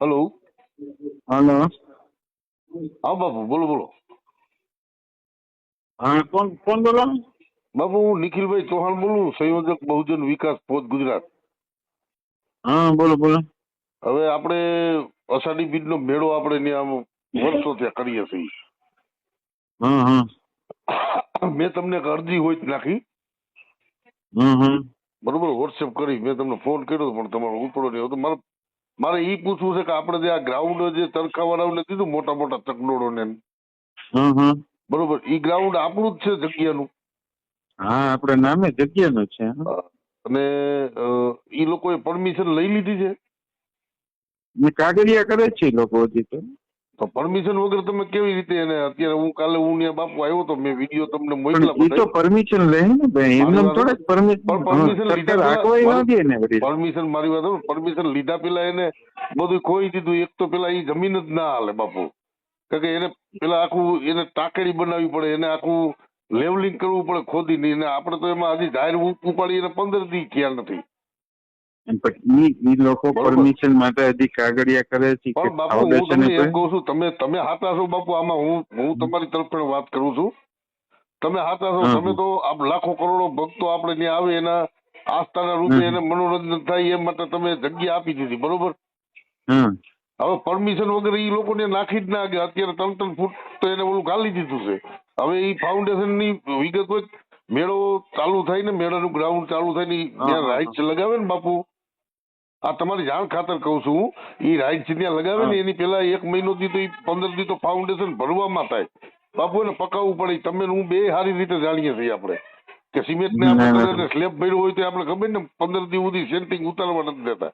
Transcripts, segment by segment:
Hello hello હા બાપુ બોલો બોલો. હા કોણ કોણ બોલો? બાપુ હું નિખિલભાઈ ચૌહાણ બોલું સંયોજક બહુજન વિકાસ પોત ગુજરાત. હા બોલો બોલો. હવે આપણે અષાઢી બીજનો મેળો આપણે ત્યાં વર્ષો ત્યાં કરીએ છીએ. હા હા. મેં તમને એક અરજી હોય જ નાખી. હમ હમ. બરોબર વોટ્સએપ કરી મેં તમને ફોન કર્યો પણ તમારો ઉપડો નહીં. તો મારે મારે એ પૂછવું છે કે આપણે જે આ ગ્રાઉન્ડ જે તરખાવાળાઓને કીધું મોટા મોટા હમ બરોબર. ઈ ગ્રાઉન્ડ આપણું જ છે જગ્યાનું. હા આપણે નામે જગ્યાનું છે અને એ લોકોએ પરમિશન લઈ લીધી છે? કાગળિયા કરે છે લોકો હજી તો. તો પરમિશન વગર તમે કેવી રીતે એને અત્યારે હું કાલે હું ત્યાં બાપુ આવ્યો તો મેં વીડિયો તમને મોકલા તો પરમિશન લે ને એમને થોડા પરમિશન પણ લીધા પેલા- ન દે ને પરમિશન મારી વાત પરમિશન લીધા પેલા એને બધું ખોઈ દીધું એક તો પેલા એ જમીન જ ના હાલે બાપુ. કારણ કે એને પેલા આખું એને ટાંકડી બનાવવી પડે એને આખું લેવલિંગ કરવું પડે ખોદી ને એને આપણે તો એમાં હજી જાહેર ઉપાડી એને પંદર દી થયા નથી. પણ ઈ ઈ લોકો. પરમિશન માટે હજી કાગળિયા કરે છે કે પણ બાપુ હું ફાઉન્ડેશન તમને કહું છું તમે તમે હાથા બાપુ આમાં હું હું તમારી તરફ પણ વાત કરું છું. તમે હાથા હમ. તમે તો આપ લાખો કરોડો ભક્તો આપણે ત્યાં આવે એના આસ્થાના રૂપે એને મનોરંજન થાય એ માટે તમે જગ્યા આપી દીધી બરોબર? હવે પરમિશન વગર એ લોકોને નાખી જ ના કે અત્યારે ત્રણ ત્રણ ફૂટ તો એને ઓલું ગાલી દીધું છે. હવે એ ફાઉન્ડેશનની વિગત મેળો ચાલુ થાય ને મેળાનું ગ્રાઉન્ડ ચાલુ થાય ને ત્યાં રાઇટ્સ લગાવે ને બાપુ આ તમારી જાણ ખાતર કહું છું એ રાઈટ ત્યાં લગાવે ને એની પેલા એક મહિનો થી તો પંદરથી તો ફાઉન્ડેશન ભરવામાં થાય. બાપુ એને પકાવવું પડે તમે હું બે સારી રીતે જાણીએ છીએ આપણે. કે સિમેન્ટ ને આપણે સ્લેબ ભર્યું હોય તો આપણે ખબર ને પંદર દી સુધી સેન્ટિંગ ઉતારવા નથી દેતા.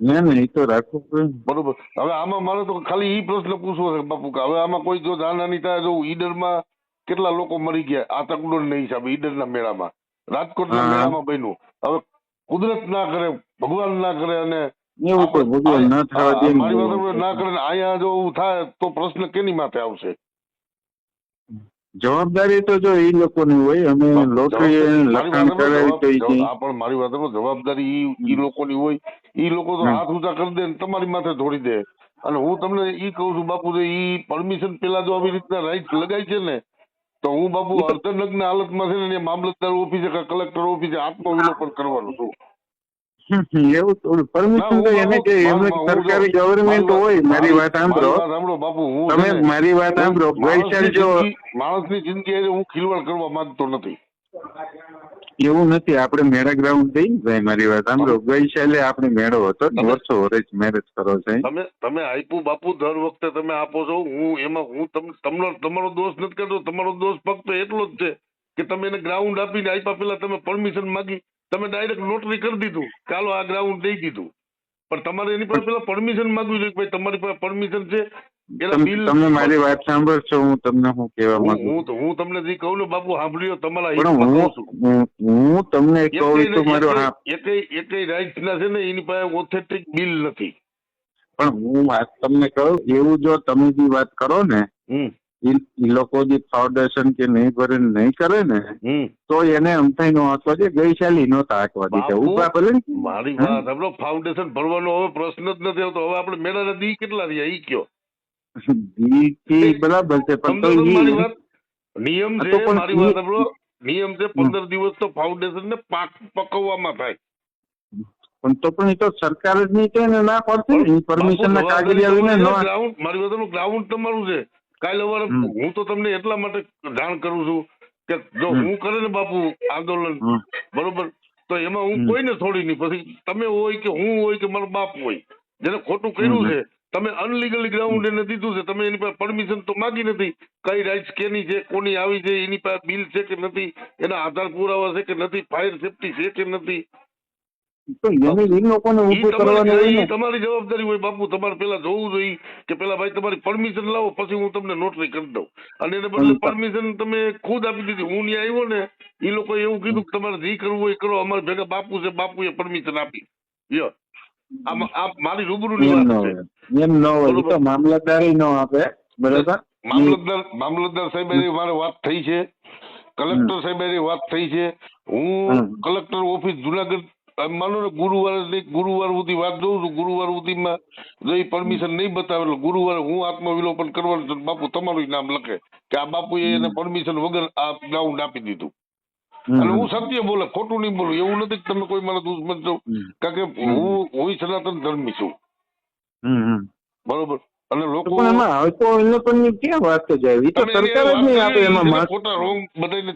ના ના એ તો રાખવું બરોબર. હવે આમાં મારે તો ખાલી ઈ પ્રશ્ન પૂછવો છે બાપુ કે હવે આમાં કોઈ જો જાનહાની થાય તો ઈડરમાં કેટલા લોકો મરી ગયા? આ તકડોળ ના હિસાબે ઈડરના મેળામાં. રાજકોટના. મેળામાં બન્યું. હવે કુદરત ના કરે ભગવાન ના કરે અને એવું કોઈ ભગવાન ન થવા દે મારી વાત ના કરે અહીંયા જો એવું થાય તો પ્રશ્ન કેની માથે આવશે? જવાબદારી તો જો એ લોકોની હોય અમે લોટરી લખાણ કરાવી તો પણ મારી વાત જવાબદારી ઈ ઈ લોકોની હોય ઈ લોકો તો હાથ ઊંચા કરી દે ને તમારી માથે ધોડી દે. અને હું તમને એ કહું છું બાપુ ઈ પરમિશન પેલા જો આવી રીતના રાઈટ લગાય છે ને તો હું બાપુ અર્ધનગ્ન હાલતમાં છે ને મામલતદાર ઓફિસે કે કલેક્ટર ઓફિસે આત્મવિલોપન કરવાનું છું. એવું પરમિશન તો એને કે એમને સરકારી ગવર્મેન્ટ હોય મારી વાત સાંભળો. સાંભળો બાપુ હું તમે મારી વાત સાંભળો. માણસની જિંદગી- હું ખિલવાડ કરવા માંગતો નથી. એવું નથી આપણે મેળા ગ્રાઉન્ડ થઈ ને મારી વાત સાંભળો ગઈસાલે આપણે મેળો હતો ને વર્ષો વર્ષ મેરેજ કરો છે તમે તમે આપ્યું બાપુ દર વખતે તમે આપો છો હું એમાં હું તમને તમારો દોષ નથી કરતો તમારો દોષ ફક્ત એટલો જ છે કે તમે એને ગ્રાઉન્ડ આપીને આપ્યા પેલા તમે પરમિશન માંગી તમે ડાયરેક્ટ નોટરી કરી દીધું ચાલો આ ગ્રાઉન્ડ દઈ દીધું. પણ તમારે એની પાસે પેલા પરમિશન માંગવી જોઈએ કે ભાઈ તમારી પાસે પરમિશન છે તમે મારી વાત સાંભળશો હું તમને હું કહેવા હું માંગુ હું તો- હું તમને જે કહું ને બાપુ સાંભળ્યો તમારા હું છું. હું તમને કહું તો મારો હા. એકેય રાઈટ ના છે ને એની પાસે ઓથેન્ટિક બિલ નથી. પણ હું વાત તમને કહું એવું જો તમે જે વાત કરો ને એ લોકો જે ફાઉન્ડેશન કે નહીં ભરે નહીં કરે ને તો એને અમથાઈ નો હતો જે ગઈશાલી નો હાંકવા બાપુ, ઊભા ભલે મારી વાત આપણો ફાઉન્ડેશન ભરવાનો હવે પ્રશ્ન જ નથી આવતો. હવે આપણે મેળા દી કેટલા રહ્યા ઈ કયો? ઈ બરાબર છે પણ નિયમ છે મારી વાત આપણો નિયમ છે પંદર દિવસ તો ફાઉન્ડેશન ને પાક પકવવામાં થાય. પણ તો પણ એ તો સરકાર જ નહીં કહે ને ના પડશે ને પરમિશન ના કાગળ આવીને ગ્રાઉન્ડ મારી વાત ગ્રાઉન્ડ તમારું છે. કાલે સવારે હું તો તમને એટલા માટે જાણ કરું છું કે જો હું કરે ને બાપુ આંદોલન બરોબર? તો એમાં હું. કોઈને છોડી નહીં. પછી તમે હોય કે હું હોય કે મારો બાપ હોય જેને ખોટું કર્યું છે તમે અનલીગલ ગ્રાઉન્ડ એને દીધું છે? તમે એની પાસે પરમિશન તો માગી નથી. કઈ રાઇટ્સ કેની છે કોની આવી છે એની પાસે બિલ છે કે નથી એના આધાર પુરાવા છે કે નથી ફાયર સેફટી છે કે નથી? તમારી જવાબદારી હોય બાપુ. તમારે પેલા જોવું જોઈએ કે પેલા ભાઈ તમારી પરમિશન લાવો પછી હું તમને નોટરી કરી દઉં. અને એને બદલે પરમિશન તમે ખુદ આપી દીધી. હું ત્યાં આવ્યો ને એ લોકો એવું કીધું કે તમારે જે કરવું હોય એ કરો. અમારે ભેગા બાપુ છે બાપુએ પરમિશન આપી. યો આમાં આ મારી રૂબરૂની વાત છે. એમ ન હોય. તો. મામલતદાર ન આપે. બરોબર? મામલતદાર મામલતદાર સાહેબ એની મારે વાત થઈ છે. કલેક્ટર સાહેબ એની વાત થઈ છે. હું કલેક્ટર ઓફિસ જુનાગઢ માનો ને ગુરુવારે ગુરુવાર સુધી વાત જોઉં છું. ગુરુવાર સુધીમાં જો એ પરમિશન નહીં બતાવે એટલે ગુરુવારે હું આત્મવિલોપન કરવાનું છું બાપુ તમારું નામ લખે. કે આ બાપુએ એને પરમિશન વગર આ ગ્રાઉન્ડ આપી દીધું. અને હું સત્ય બોલે ખોટું નહીં બોલું એવું નથી કે તમે કોઈ મારા દુશ્મન છો. કારણ કે હું હું સનાતન ધર્મી છું. બરોબર? અને લોકો હવે તો એ લોકોની ક્યાં વાત જાય? એ તો સરકાર જ નહીં આપે એમાં ખોટા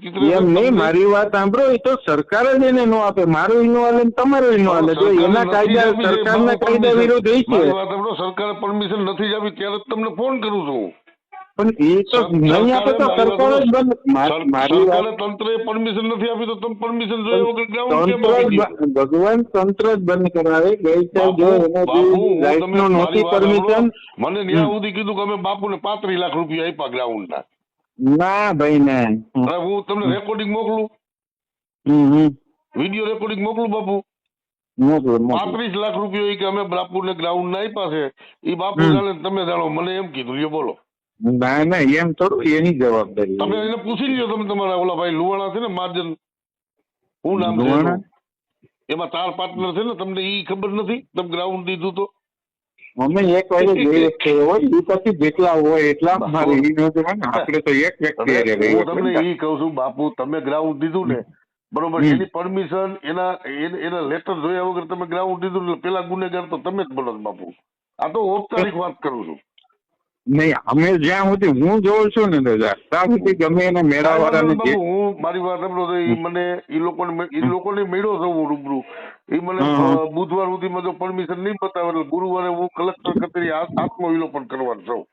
ચિત્ર એમ નહીં મારી વાત સાંભળો એ તો સરકાર જ એને નો આપે. મારું ઈ નો હાલે ને તમારું હાલે. જો એના કાયદા સરકારના કાયદા વિરોધ છે. વાત સાંભળો, સરકારે પરમિશન નથી જ આપી ત્યારે જ તમને ફોન કરું છું. પણ એ તો નહીં આપે તો સરકાર જ બંધ. મારી તંત્રએ પરમિશન નથી આપી તો તમે પરમિશન જોયા વગર ભગવાન તંત્ર જ બંધ કરાવે. ગઈ છે જો એને બાપુ, હું લાઈફ તમને નો મારી નહોતી પરમિશન મને ન્યા સુધી કીધું કે અમે બાપુને પાંત્રીસ લાખ રૂપિયા આપ્યા ગ્રાઉન્ડ ના ના. ભાઈ ને હું તમને રેકોર્ડિંગ મોકલું. વીડિયો રેકોર્ડિંગ મોકલું બાપુ? પાંત્રીસ લાખ રૂપિયા કે અમે બાપુને ગ્રાઉન્ડ ના આપ્યા છે. એ બાપુ જાણે તમે જાણો મને એમ કીધું લ્યો બોલો. ના ના એમ થોડું એની જવાબદારી તમે એને પૂછી લ્યો તમે તમારા ઓલા ભાઈ લુવાણા છે ને માર્જન. હું નામ લુવાણા? એમાં તાર પાર્ટનર છે ને તમને ઈ ખબર નથી? તમે ગ્રાઉન્ડ દીધું તો. અમે એક વાગે ગઈ વખતે હોય એ પછી જેટલા હોય એટલા મારે ઈ ન જોવાનું. આપણે તો એક વ્યક્તિ હું તમને ઈ કહું છું બાપુ તમે ગ્રાઉન્ડ દીધું ને બરોબર એની પરમિશન એના એના લેટર જોયા વગર તમે ગ્રાઉન્ડ દીધું એટલે પેલા ગુનેગાર તો તમે જ બનો બાપુ. આ તો ઔપચારિક વાત કરું છું. નહીં અમે જ્યાં સુધી હું જોઉં છું ને દાદા ત્યાં સુધી ગમે એના મેળાવાળાને જે હું મારી વાત તો ઈ મને ઈ લોકોને ને ઈ લોકોને છું હું રૂબરૂ. એ મને બુધવાર સુધીમાં જો પરમિશન નહીં બતાવે એટલે ગુરુવારે હું કલેક્ટર કચેરી આ- આત્મવિલોપન કરવાનું છું.